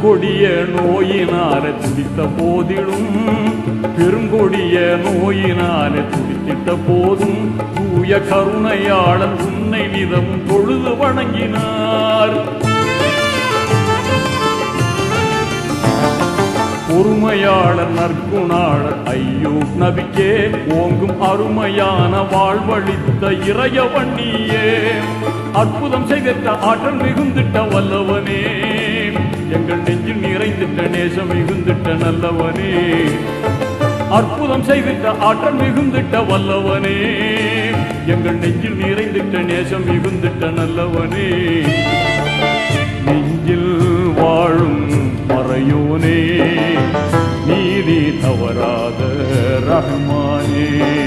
பெருங்கொடிய நோயினால துடித்த போதிலும் பெருங்கொடிய நோயினால துடித்திட்ட போதும். தூய கருணையாளன் உன்னை விதம் பொழுது வணங்கினார். பொறுமையாளர் நற்குணாளர் ஐயோ நபிக்கே ஓங்கும் அருமையான வாழ்வழித்த இறையவண்ணியே அற்புதம் செய்திட்ட ஆற்றல் மிகுந்திட்ட வல்லவனே. நேசம் மிகுந்திட்ட நல்லவனே. அற்புதம் செய்திட்ட ஆற்றல் மிகுந்திட்ட வல்லவனே. எங்கள் நெஞ்சில் நிறைந்திட்ட நேசம் மிகுந்திட்ட நல்லவனே. நெஞ்சில் வாழும் மறையோனே. நீதி தவறாத ரஹ்மானே